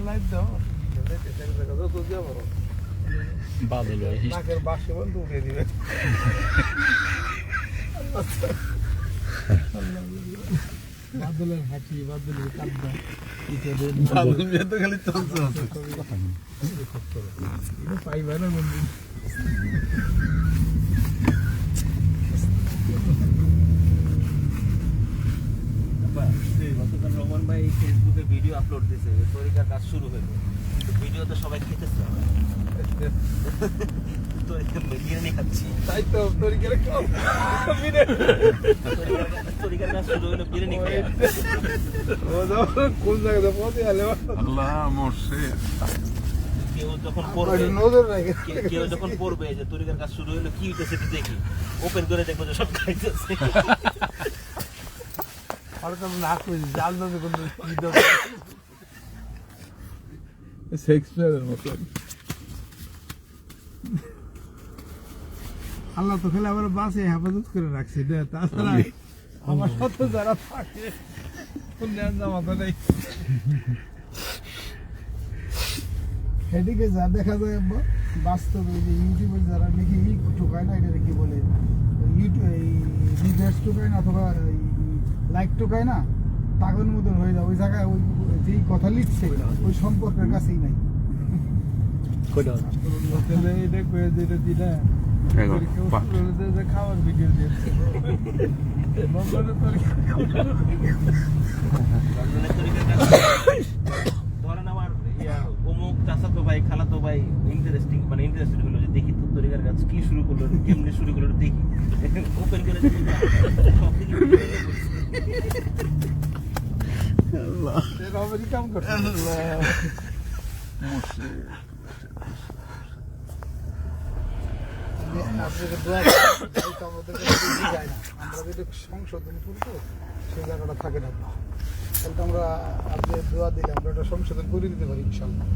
Light দাও বাদল নাকের বাসে বন্ধ উঠে দিবে বাদলের হাঁচি বাদলের কান্না পাইবা না মন্দির রহমান ভাই ফেসবুকে ভিডিও আপলোড দিয়েছে তরিকার কাজ শুরু হলো কিন্তু ভিডিও তো সবাই খেতেছে। বিরিয়ানি খাচ্ছি তাই তো তরিকার খাও তরিকার- তরিকার কাজ শুরু হলো বিরিয়ানি খাই। ও যখন কোন জায়গাতে পৌঁছে গেলে? আল্লাহ মোর্শেদ কেউ যখন পড়বে কেউ যখন পড়বে যে তরিকার কাজ শুরু হলো কি হইতেছে দেখি। ওপেন করে দেখব যে সব খাইতেছে আর তো না কই জাল দাও কোন কি দাও শেক্সপিয়ারের মতো আল্লাহ তো খেলে আবার বাসে হেফাজত করে রাখছে তাছাড়া আমার সাথে যারা থাকে নেই এদিকে যা দেখা যায় বাস্তবে যে ইউটিউবে যারা নাকি ই ঠোকায় না এটা কি বলে ইউটিউব এই রিভার্স ঠোকায় না অথবা লাইক ঠোকায় না পাগল মতন হয়ে যায়। ওই জায়গায় ওই যেই কথা লিখছে ওই সম্পর্কের কাছেই নাই। খাওয়ার ভিডিও দিয়েছে ধরেন আমার অমুক চাচাতো ভাই খালাতো ভাই ইন্টারেস্টিং মানে ইন্টারেস্টেড হলো যে দেখি তোর তরিকার কাজ কি শুরু করল কেমনে শুরু করল দেখি। ওপেন করে দেখি সব থেকে রবেরই কাম করছে আপনাকে দোয়া করি, তো আমাদের কাছে বুঝি যায় না আমরা যেটা সংশোধন করব সেই জায়গাটা থাকে না তাহলে আমরা আপনি দোয়া দিলে আমরা এটা সংশোধন করে দিতে পারি ইনশাল্লাহ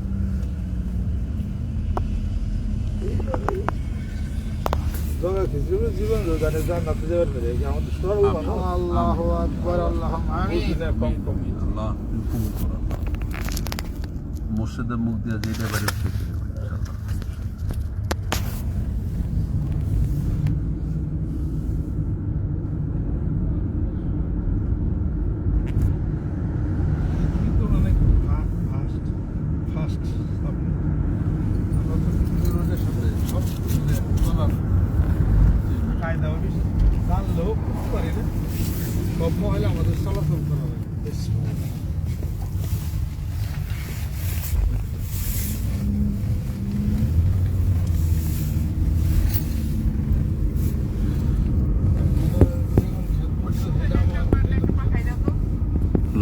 জীবন জান্নাতে যাবেন আমাদের আল্লাহ আকবার আল্লাহ আমিন কম কম আল্লাহ হুকুম করো মোর্শেদের মুখ দিয়ে যেটা পারে সেটা ইনশাআল্লাহ কিন্তু অনেক ফাস্ট ফাস্ট আমরা তো রোডের সাথে সব চলার কায়দা ওই জানলেও খুব পারি না সব মহিলা আমাদের চলাচল করা হয় লন্ডন শহর বেগম খান দেওয়া লাগে তার বড়ি গাছ বন্ধু গাছ দেওয়া লাগে আমার ছাগল ফেলে আমরা মানে ছাগল পাবো দেখে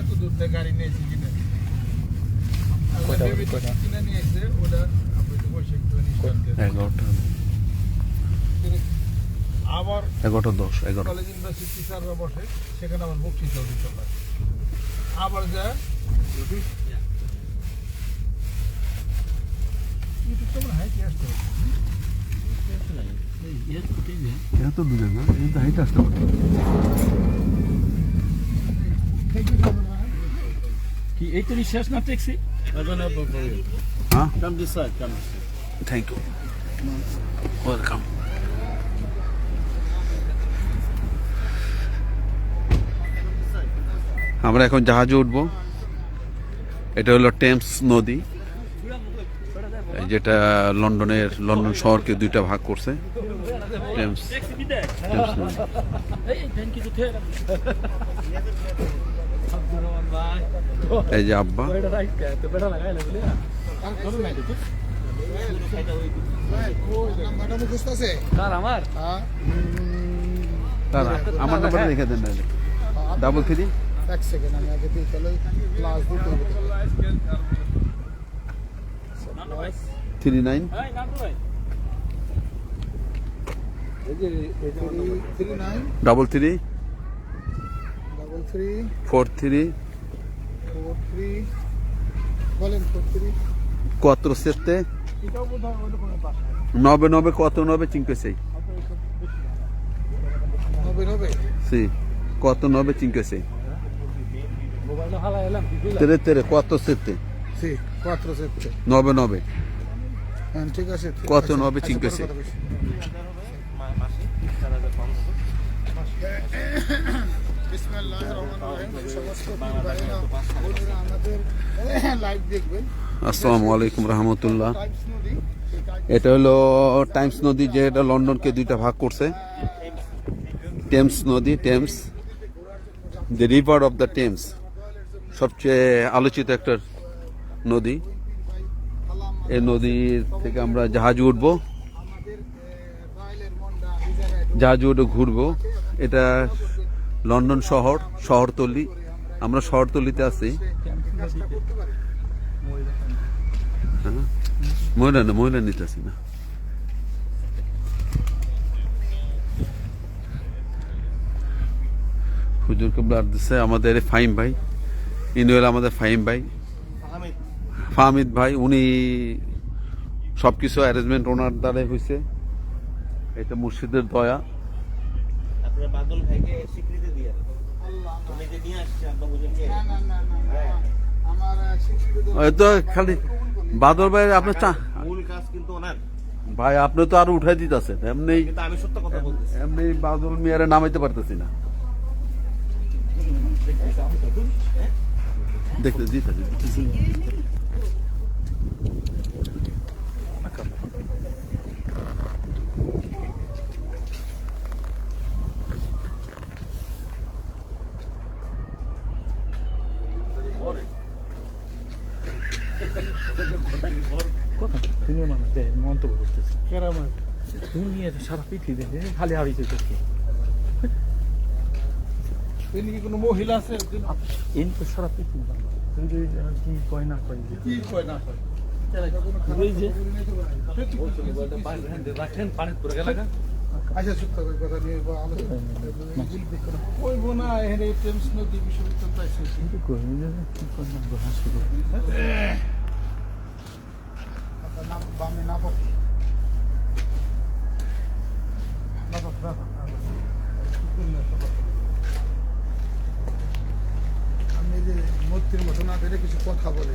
এত দূর থেকে গাড়ি নিয়েছি কিনে? কিনে নিয়েছে ওটা আবার এগারোটা দশ এগারো কলেজ ইউনিভার্সিটি বসে সেখানে আমার বক্তৃতা দিতে হয় আবার যা ইউটিউব তো হয় কি আসতে হবে এটা তো দূরে না এই তো হাইট আসতে পারতো Thank you, Governor. কি এই তো শেষ না ট্যাক্সি হ্যাঁ come this side come thank you welcome আমরা এখন জাহাজে উঠবো। এটা হলো টেমস নদী। যেটা লন্ডনের লন্ডন শহরকে দুইটা ভাগ করছে। টেমস এই যে আব্বা আমার নাম্বারটা লিখে দেন ডাবল থ্রি এক সেকেন্ড আমি আগে দিতে three nine double three four three কত সেরতে নবে নবে কত নবে চিনকে সেই কত নবে চিনকে সেই তেরে তেরে কত সেরতে নবে নবে ঠিক আছে কত নবে চিনকে সেই আসসালামু আলাইকুম রহমতুল্লাহ। এটা হলো টাইমস নদী, যে যেটা লন্ডনকে দুইটা ভাগ করছে। টেমস নদী, Thames the river of the Thames সবচেয়ে আলোচিত একটা নদী। এই নদীর থেকে আমরা জাহাজ উঠবো। জাহাজে উঠে ঘুরবো। এটা লন্ডন শহর, শহরতলি। আমরা শহরতলিতে আছি? মহিলা না মহিলা নিতে আসি না। হুজুর কেবলা দিচ্ছে আমাদের ফাহিম ভাই। ইনি হলো আমাদের ফাহিম ভাই। ফাহমিদ ভাই, উনি সব কিছু অ্যারেঞ্জমেন্ট ওনার দ্বারাই হয়েছে এটা মুর্শিদের দয়া। আপনারা বাদল ভাইকে স্বীকৃতি দিয়ে আল্লাহ উনি যে নিয়ে আসছে আব্বা হুজুরকে না না না না না। আমার আহ, শিক্ষিত ওই তো খালি বাদল ভাই আপনার মূল কাজ কিন্তু ওনার। ভাই আপনি তো আরও উঠাই দিতেছেন এমনি আমি সত্য কথা বলতেছি। এমনি বাদল মিয়ারে নামাইতে পারতেছি না। দেখতে দিতেছি দিতেছি। তুমি মানে দে মন্তব্য করতেছ কেরামত তুমি নিয়ে সারা পৃথিবী খালি হারিয়েছে তোকে তিনি কোনো মহিলা আছে? এন তো সারা পৃথিবী বাংলা তুই যে কি কয় না কয় কি কয় না আচ্ছা চুপ থাকো কথা নিয়ে বা আলোচনা বলবি না এখানে টেমস নদী বিশ্ববিদ্যালয় কিন্তু কই কি কয় হাসি নাম বামে না পাক না পাক না পাক, না পাক। আমি এই যে মূর্তির মতো না ধরে কিছু কথা বলে।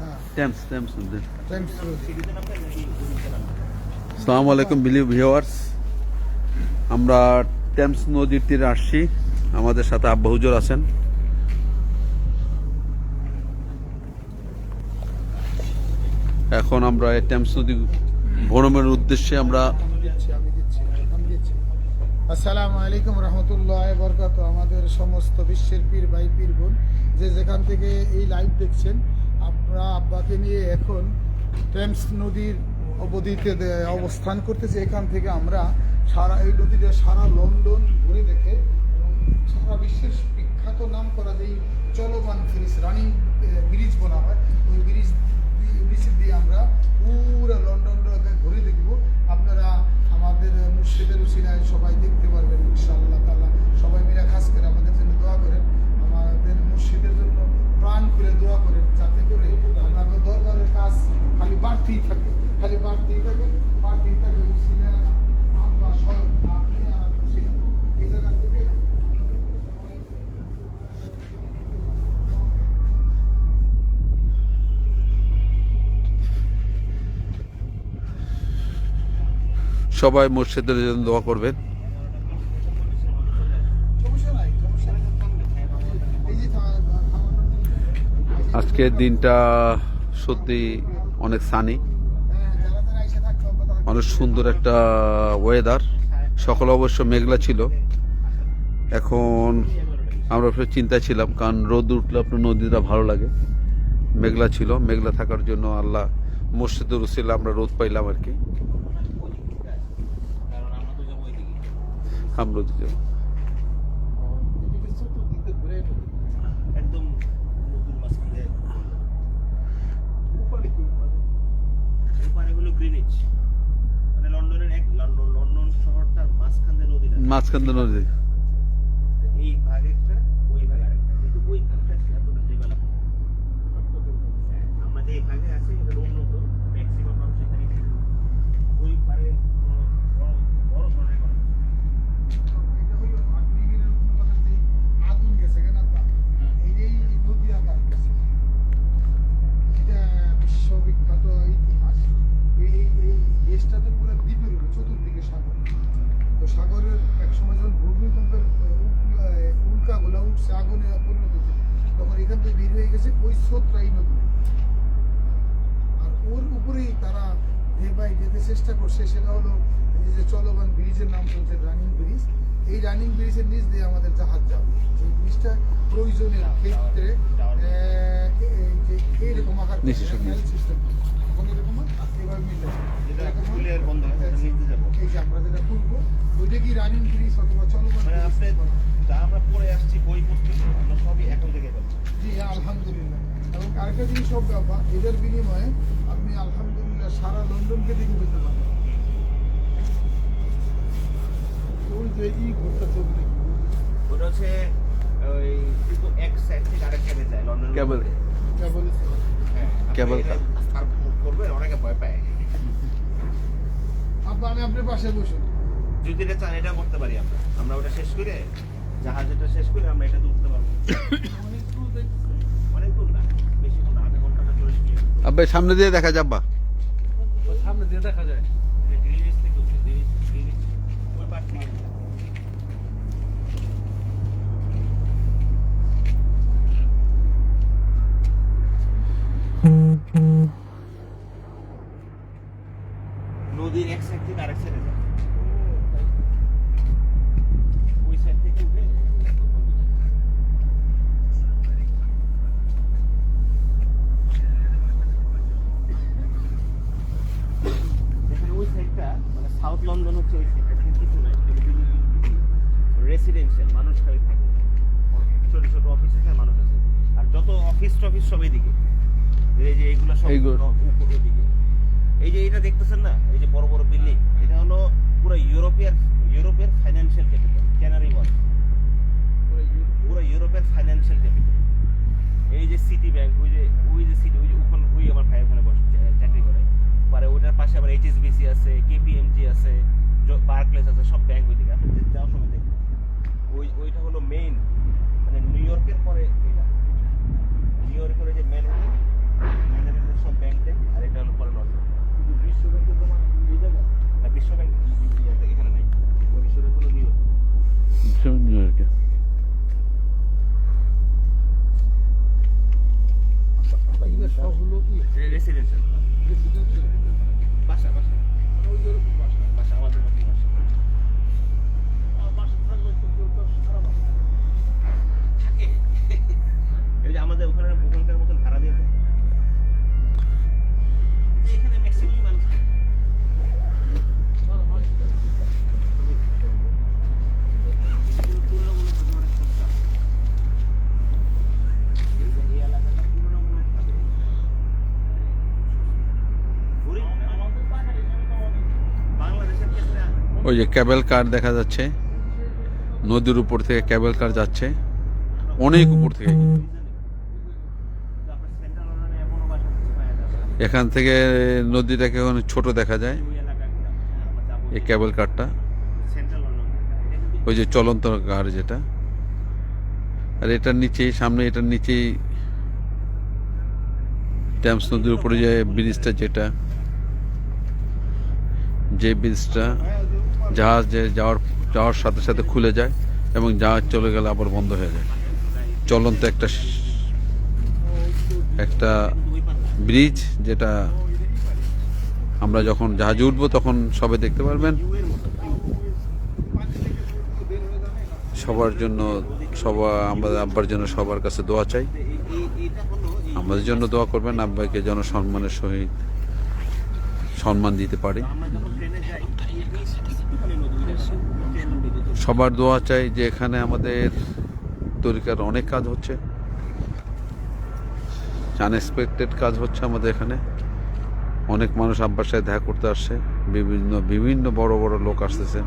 হ্যাঁ। আসসালামু আলাইকুম বিলিভ ভিউয়ার্স। আমরা টেমস নদীর তীরে আসছি। আমাদের সাথে আব্বা হুজুর আছেন। এখন আমরা এই টেমস নদী ভ্রমণের উদ্দেশ্যে আমরা আমি দিচ্ছি আমি দিচ্ছি আমি দিচ্ছি আসসালামু আলাইকুম রহমতুল্লাহ বরকাত। আমাদের সমস্ত বিশ্বের পীর ভাই, পীর বোন, যে যেখান থেকে এই লাইভ দেখছেন, আমরা আব্বাকে নিয়ে এখন টেমস নদীর অবধিতে অবস্থান করতেছি। এখান থেকে আমরা সারা এই নদীতে সারা লন্ডন ঘুরে দেখে এবং সারা বিশ্বের বিখ্যাত নাম করা যে চলমান ব্রিজ, রানিং ব্রিজ বলা হয়, ওই ব্রিজ ব্রিজ দিয়ে আমরা পুরো লন্ডনটাকে ঘুরে দেখব। আমাদের মুর্শিদের উসিলায় সবাই দেখতে পারবেন, ইনশাআল্লাহ তালা সবাই মিলে খাস করে আমাদের জন্য দোয়া করেন। আমাদের মুর্শিদের জন্য প্রাণ খুলে দোয়া করেন, যাতে করে আমাদের দরবারের কাজ খালি বাড়তেই থাকে খালি বাড়তেই থাকে বাড়তেই থাকে উসিলা আমরা সব আপনি আর উসিলা এই জায়গা থেকে সবাই মুর্শিদের জন্য দোয়া করবেন। আজকের দিনটা সত্যি অনেক সানি অনেক সুন্দর একটা ওয়েদার সকাল অবশ্য মেঘলা ছিল। এখন আমরা চিন্তায় ছিলাম, কারণ রোদ উঠলে আপনার নদীটা ভালো লাগে। মেঘলা ছিল, মেঘলা থাকার জন্য আল্লাহ মসজিদুর উসিলা আমরা রোদ পাইলাম আর কি খামরদি যাব এদিকে চতুর্দিকে ঘুরে নদী। একদম নদীর মাঝখানে উপারে কি উপারে? ওপারে হলো গ্রিনিচ মানে লন্ডনের এক লন্ডন লন্ডন শহরটার নদীটা মাঝখান দিয়ে নদী এই ভাগ একটা ওই ভাগ আরেকটা। কিন্তু ওই ভাগটা এতটা ডেভেলপ আমরা যে এই ভাগে আছি এটা উন্নত ম্যাক্সিমাম মানুষ এখানে থাকে। ওই পারে কোনো বড় বড় ধরনের কোনো কিছু নেই। এটা হলো আপনি এরকম কথা যে আগুন গেছে কেন আপনার এই যে এই নদী আকার গেছে এটা বিশ্ববিখ্যাত ইতিহাস এই এই- এই দেশটা তো পুরো দ্বীপের উপর চতুর্দিকে সাগর তো সাগরের এক সময় যখন ভূমিকম্পের উল্কাগুলো উঠছে আগুনে পরিণত হচ্ছে তখন এখান থেকে বের হয়ে গেছে ওই স্রোতটা নদী আর ওর উপরেই তারা ডে বাই ডেতে চেষ্টা করছে সেটা হলো এই যে চলমান ব্রিজের নাম চলছে রানিং ব্রিজ এই রানিং ব্রিজের নিচ দিয়ে আমাদের জাহাজ যাবে। এই ব্রিজটা প্রয়োজনের ক্ষেত্রে এইরকম আকার। সিস্টেম এখন এরকম এবার মিলে এই যে আমরা যেটা খুলবো ওইটা কি রানিং ব্রিজ অথবা চলমান মানে আমরা পড়ে আসছি বই পড়তে আমরা সবই এখন থেকে পাচ্ছি জি আলহামদুলিল্লাহ। এবং আরেকটা জিনিস সব ব্যাপার এদের বিনিময়ে আপনি আলহামদুলিল্লাহ সারা লন্ডনকে দেখে ফেলতে পারবেন। ওই যে ই ঘুরতে ওটা হচ্ছে ওই কিন্তু এক সাইড থেকে আরেক সাইডে যায় লন্ডন কেবল কেবল হ্যাঁ কেবল কেবল করবে অনেকে ভয় পায়। আপনি আমি আপনার পাশে বসুন। যদি এটা চান এটা করতে পারি আমরা। আমরা ওটা শেষ করে জাহাজটা শেষ করে আমরা এটা উঠতে পারব অনেক দূর দেখছি অনেক দূর না বেশি ঘণ্টা আধা ঘণ্টা চল্লিশ মিনিট আব্বা সামনে দিয়ে দেখা যাব্বা ওই সামনে দিয়ে দেখা যায় গ্রিনিচ থেকে উঠছে গ্রিনিচ গ্রিনিচ ওই পার থেকে নদীর এক সাইড থেকে আরেক সাইডে যায় ওই সাইড থেকে উঠে দেখেন ওই সাইডটা মানে সাউথ লন্ডন হচ্ছে ওই সাইডটা এখানে কিছু নাই রেসিডেন্সিয়াল মানুষ খালি থাকে ছোট ছোট অফিস আছে মানুষ আছে আর যত অফিস টফিস সব এইদিকে এই যে এইগুলো। সব। উপর এই যে এটা দেখতেছেন না? এই যে বড় বড় বিল্ডিং। এটা হলো পুরো ইউরোপিয়ান ইউরোপের ফাইন্যান্সিয়াল ক্যাপিটাল ক্যানারি ওয়ার্ক পুরো ইউরোপের ফাইন্যান্সিয়াল ক্যাপিটাল এই যে সিটি ব্যাংক ওই যে ওই যে সিটি ওই যে ওখানে ওই আমার ভাই ওখানে বসে চাকরি করে। পরে ওইটার পাশে আবার এইচএসবিসি আছে কেপিএমজি আছে বার্কলেস আছে সব ব্যাংক ওইদিকে। আপনি যাওয়ার সময় দেখবেন। ওই ওইটা হলো মেইন মানে নিউ ইয়র্কের পরে ইয়র্কের ওই যে মেন ম্যানেজমেন্টের সব ব্যাংক ট্যাঙ্ক আর এটা হলো নর্থ বিশ্ব ব্যাংকের তোমার এই জায়গা না বিশ্ব ব্যাংক এখানে নাই বিশ্ব ব্যাংক হলো নিউ ইয়র্ক নিউ ইয়র্কে হলো কি? রেসিডেন্সিয়াল রেসিডেন্সিয়াল বাসা বাসা ওই যেরকম বাসা বাসা আমাদের মতো বাসা আর বাসা থাকলে তো কেউ তো খারাপ হবে না। থাকে এই যে আমাদের ওখানে ওখানকার মতন ভাড়া দিয়ে দেয়। এখানে ম্যাক্সিমাম মানুষ থাকে। আর হয় কি? এগুলো তুলনামূলক ভাবে অনেক সস্তা। এই যে এই এলাকাটা তুলনামূলক ভাবে গরিব না। আমাদের টাকা হিসাবে তো অনেক বাংলাদেশের ক্ষেত্রে ওই যে ক্যাবেল কার দেখা যাচ্ছে। নদীর উপর থেকে ক্যাবেল কার যাচ্ছে। অনেক উপর থেকে। এখান থেকে নদীটাকে ওখানে ছোট দেখা যায়, এই ক্যাবেল কারটা। ওই যে চলন্ত কার যেটা। আর এটার নিচেই, সামনে এটার নিচেই ট্যামস নদীর উপরে যে ব্রিজটা যেটা, যে ব্রিজটা জাহাজ যে যাওয়ার যাওয়ার সাথে সাথে খুলে যায় এবং জাহাজ চলে গেলে আবার বন্ধ হয়ে যায়। চলন্ত একটা একটা ব্রিজ যেটা আমরা যখন জাহাজে উঠবো তখন সবে দেখতে পারবেন। সবার জন্য সবার আমাদের আব্বার জন্য সবার কাছে দোয়া চাই। আমাদের জন্য দোয়া করবেন, আব্বাকে জনসম্মানের সহিত সম্মান দিতে পারি। সবার দোয়া চাই যে এখানে আমাদের তরিকার অনেক কাজ হচ্ছে। আনএক্সপেক্টেড কাজ হচ্ছে আমাদের এখানে। অনেক মানুষ আব্বার সাথে দেখা করতে আসছে। বিভিন্ন বিভিন্ন বড় বড় লোক আসতেছেন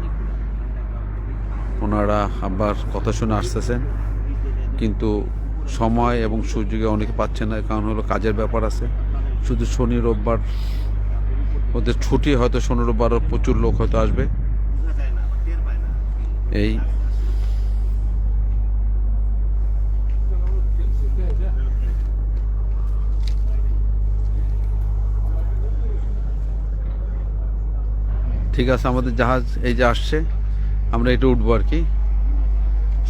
ওনারা আব্বার কথা শুনে আসতেছেন। কিন্তু সময় এবং সুযোগে অনেকে পাচ্ছে না। কারণ হলো কাজের ব্যাপার আছে। শুধু শনি, রোববার ওদের ছুটি হয়তো শনি রোববারও প্রচুর লোক হয়তো আসবে। এই। ঠিক আছে, আমাদের জাহাজ এই যে আসছে, আমরা এটা উঠবো আর কি।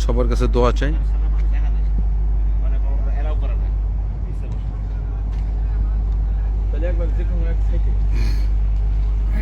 সবার কাছে দোয়া চাই। একবার এক থেকে।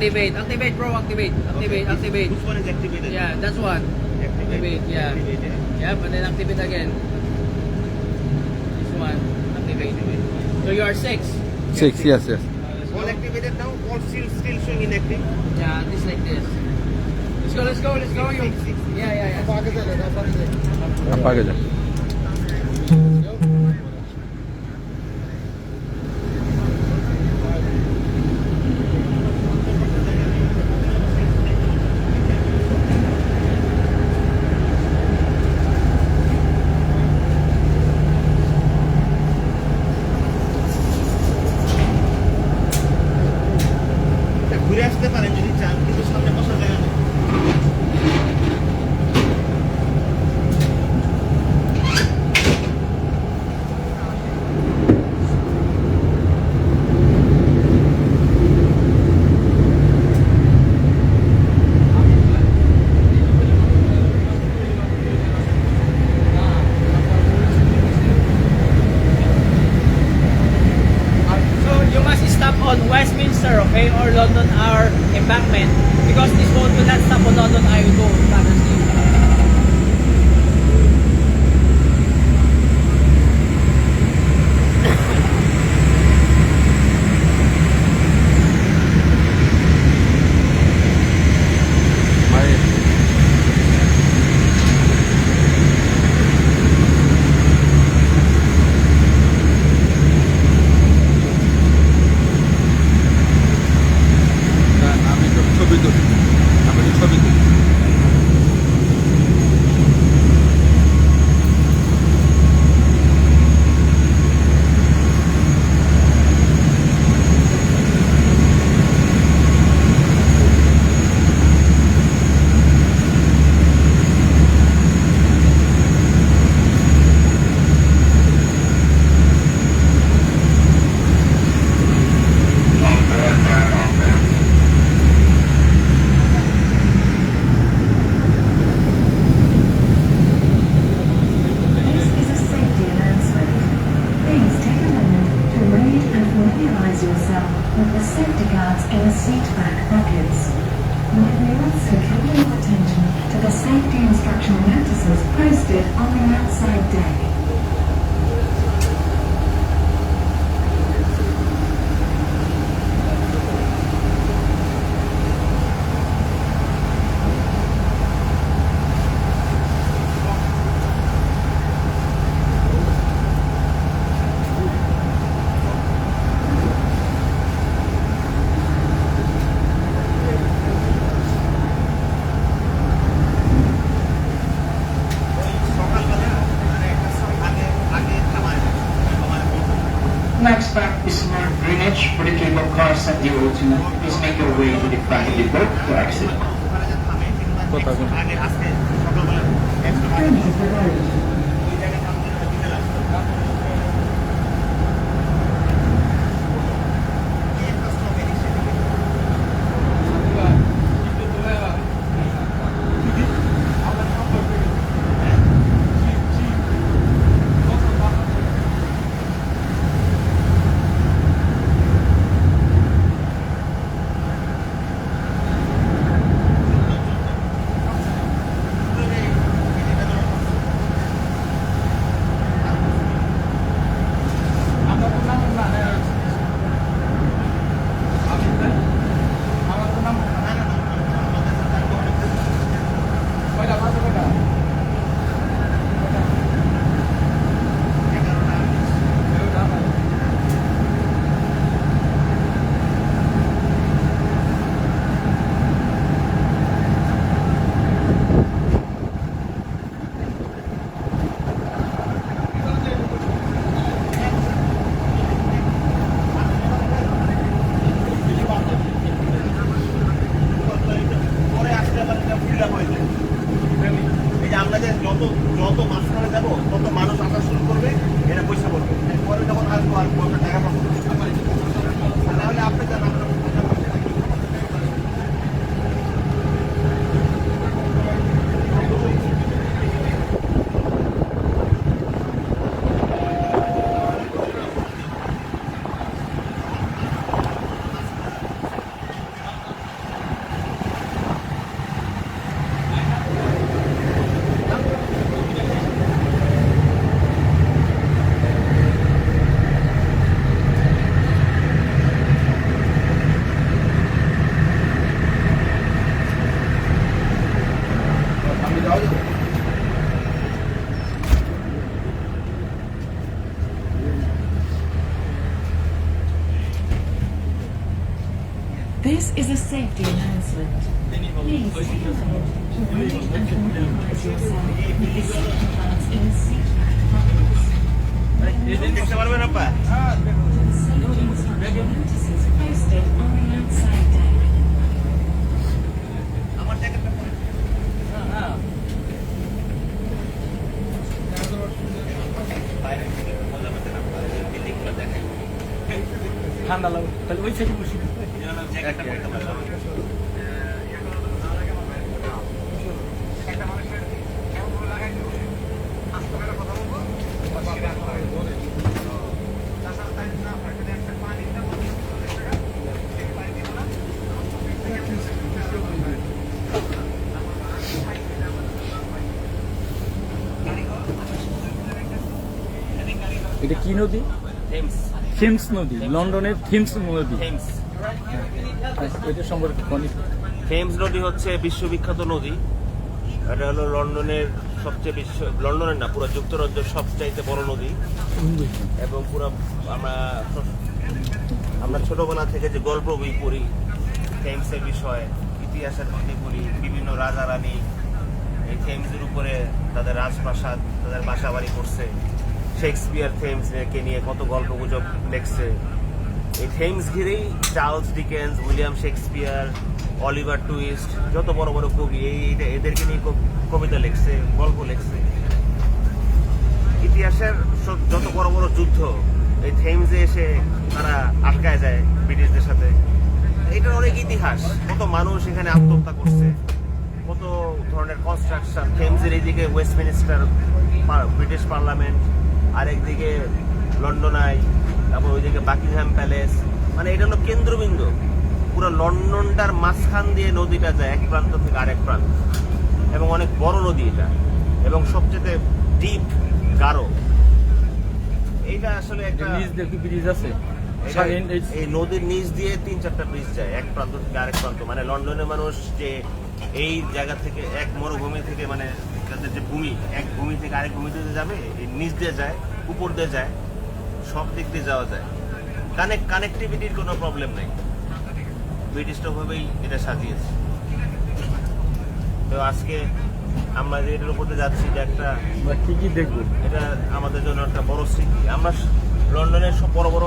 Activate, activate bro, activate, activate, Okay, activate. Which one is activated? Yeah, that's one. Activate, yeah. Activate, yeah. Yep, and then activate again. This one, activate. So you are six. Six, yes, yes. All activated now, all still, still showing inactive. Yeah, this like this. Let's go, let's go, let's go. You. Six, six, six. Yeah, yeah, yeah. Apaga dyan, apaga Next stop is North Greenwich for the cable car, at the O2. Please make your way to the front of the boat to exit. Is a safety announcement. Please take a moment to read and familiarize yourself with the safety Thames নদী লন্ডনের themes নদী। Thames. এটা সম্পর্কে খনিক Thames নদী হচ্ছে বিশ্ববিখ্যাত নদী। এটা হলো লন্ডনের সবচেয়ে বিশ্ব লন্ডনের না পুরো যুক্তরাজ্যের সবচাইতে বড় নদী। এবং পুরো আমরা আমরা ছোটবেলা থেকে যে গল্প বই পড়ি থেমসের বিষয়ে ইতিহাসের বই পড়ি বিভিন্ন রাজা রানী এই থেমসের উপরে তাদের রাজপ্রাসাদ তাদের বাসা বাড়ি করছে। শেক্সপিয়ার থেমসকে নিয়ে কত গল্প গুজব লেখছে এই থেমস ঘিরেই Charles Dickens, William Shakespeare, Oliver Twist, যত বড় বড় কবি, এই এদেরকে নিয়ে কব- কবিতা লিখছে, গল্প লিখছে। ইতিহাসের যত বড় বড় যুদ্ধ, এই থেমসে এসে তারা আটকায় যায় ব্রিটিশদের সাথে। এটার অনেক ইতিহাস। কত মানুষ এখানে আত্মহত্যা করছে। কত ধরনের কনস্ট্রাকশন থেমসের এইদিকে ওয়েস্টমিনিস্টার ব্রিটিশ পার্লামেন্ট আরেকদিকে লন্ডন আই তারপর ওইদিকে বাকিংহাম প্যালেস। মানে এটা হলো কেন্দ্রবিন্দু। পুরো লন্ডনটার মাঝখান দিয়ে নদীটা যায় এক প্রান্ত থেকে আরেক প্রান্ত। এবং অনেক বড় নদী এটা। এবং সবচেয়ে ডিপ গাঢ় এইটা আসলে একটা নিচ দেখি ব্রিজ আছে? এই নদীর নিচ দিয়ে তিন চারটা ব্রিজ যায় এক প্রান্ত থেকে আরেক প্রান্ত। মানে লন্ডনের মানুষ যে এই জায়গা থেকে এক মরুভূমি থেকে মানে তাদের যে ভূমি এক ভূমি থেকে আরেক ভূমিতে যাবে নিচ দিয়ে যায় উপর দিয়ে যায় সব দিক দিয়ে যাওয়া যায়। কানেক্ট কানেক্টিভিটির কোনো প্রবলেম নেই। ব্রিটিশটা ভাবেই এটা সাজিয়েছে। তো আজকে আমরা যে এটার উপর যাচ্ছি যে একটা কি কি দেখব। এটা আমাদের জন্য একটা বড় স্মৃতি। আমরা লন্ডনের সব বড় বড়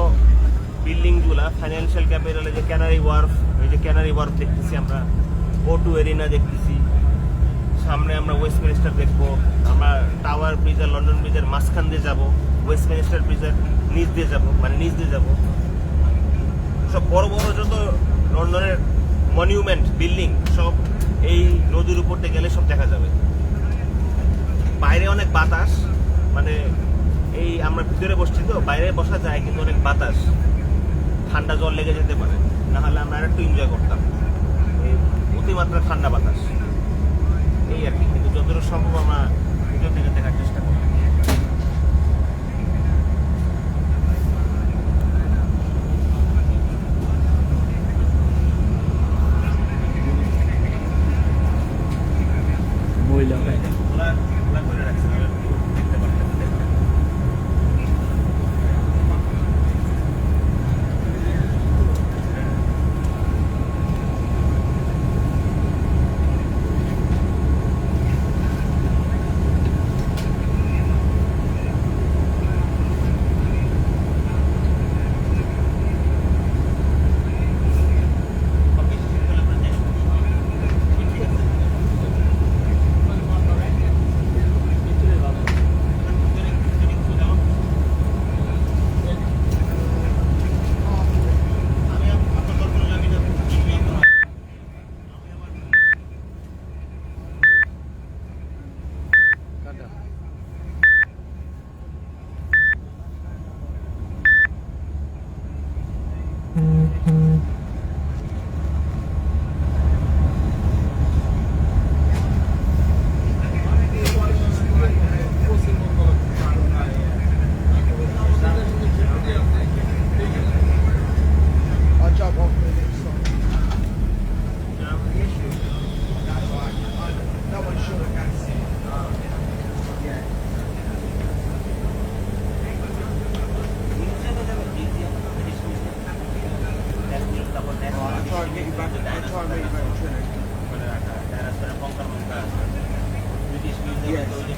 বিল্ডিংগুলা ফাইন্যান্সিয়াল ক্যাপিটালে যে ক্যানারি ওয়ার্ফ ওই যে ক্যানারি ওয়ার্ফ দেখতেছি আমরা। ও টু এরিনা দেখতেছি। সামনে আমরা ওয়েস্টমিনিস্টার দেখব, আমরা টাওয়ার ব্রিজ আর লন্ডন ব্রিজের মাঝখান দিয়ে যাব ওয়েস্টমিনিস্টার ব্রিজের নিচ দিয়ে যাব মানে নিচ দিয়ে যাব। সব বড় বড় যত লন্ডনের মনিউমেন্ট বিল্ডিং সব এই নদীর উপর দিয়ে গেলে সব দেখা যাবে। বাইরে অনেক বাতাস মানে এই আমরা ভিতরে বসছি তো, বাইরে বসা যায় কিন্তু অনেক বাতাস। ঠান্ডা জল লেগে যেতে পারে না হলে আমরা একটু এনজয় করতাম। অতিমাত্রা ঠান্ডা বাতাস। এই আর কি কিন্তু যতটুকু সম্ভব আমরা ভিডিও থেকে দেখার চেষ্টা করি মহিলা বাইরে ওরা ওরা করে রাখছে ওরা দেখতে পারতেছে দেখতে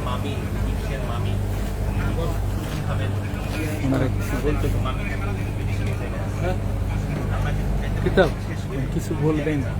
মামি ব্রিটিশের মামি ওনারা কিছু বলতে মামি ব্রিটিশ হ্যাঁ আমরা কিতাব কিছু বলবেন?